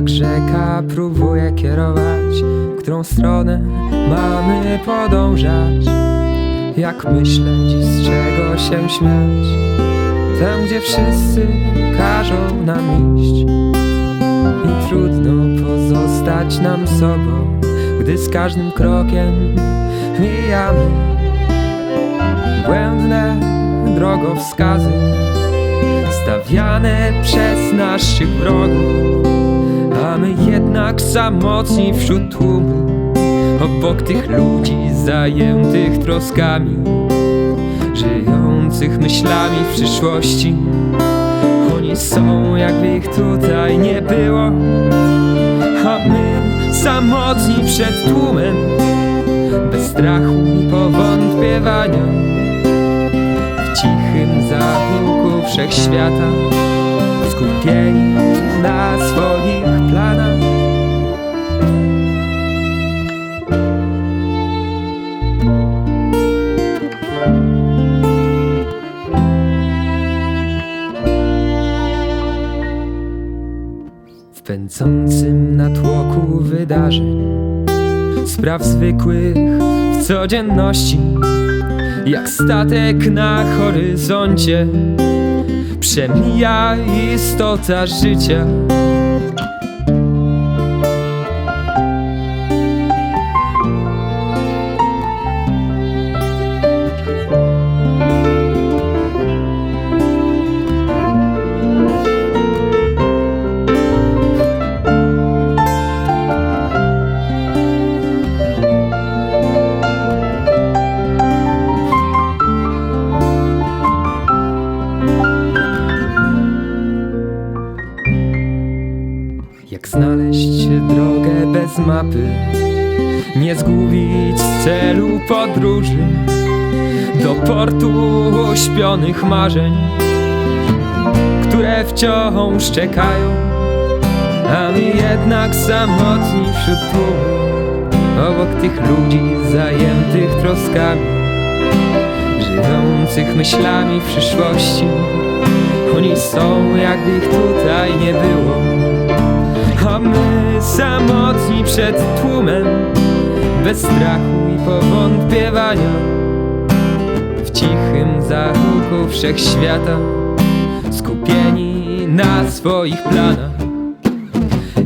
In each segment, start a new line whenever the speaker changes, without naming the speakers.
Jak rzeka próbuje kierować, w którą stronę mamy podążać. Jak myśleć, z czego się śmiać, tam gdzie wszyscy każą nam iść. I trudno pozostać nam sobą, gdy z każdym krokiem mijamy błędne drogowskazy przez naszych wrogów, a my jednak samotni wśród tłumu, obok tych ludzi zajętych troskami, żyjących myślami w przyszłości. Oni są, jakby ich tutaj nie było, a my samotni przed tłumem, bez strachu i powątpiewania cichym zaułku wszechświata. Skupieni na swoich planach. W pędzącym natłoku wydarzeń, spraw zwykłych w codzienności jak statek na horyzoncie. Przemija istota życia Jak znaleźć drogę bez mapy? Nie zgubić celu podróży Do portu ośpionych marzeń Które wciąż czekają A my jednak samotni wśród tłumu Obok tych ludzi zajętych troskami Żyjących myślami przyszłości. Oni są jakby ich tutaj nie było samotni przed tłumem Bez strachu i powątpiewania. W cichym zachuchu wszechświata Skupieni na swoich planach.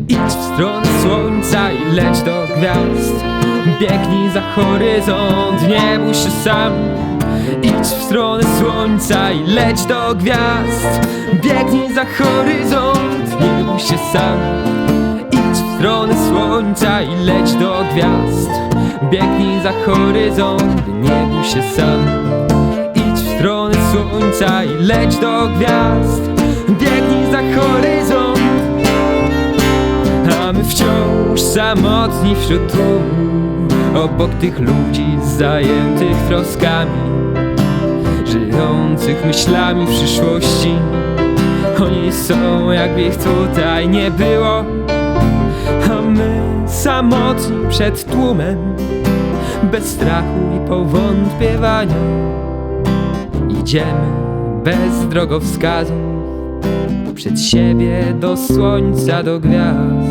Idź w stronę słońca i leć do gwiazd. Biegnij za horyzont, nie bój się sam. Idź w stronę słońca i leć do gwiazd. Biegnij za horyzont, nie bój się sam stronę słońca i leć do gwiazd. Biegnij za horyzont, nie bój się sam. Idź w stronę słońca i leć do gwiazd. Biegnij za horyzont A my wciąż samotni wśród tłumu Obok tych ludzi zajętych troskami Żyjących myślami przyszłości. Oni są jakby ich tutaj nie było samotni przed tłumem Bez strachu i powątpiewania. Idziemy bez drogowskazu Przed siebie do słońca, do gwiazd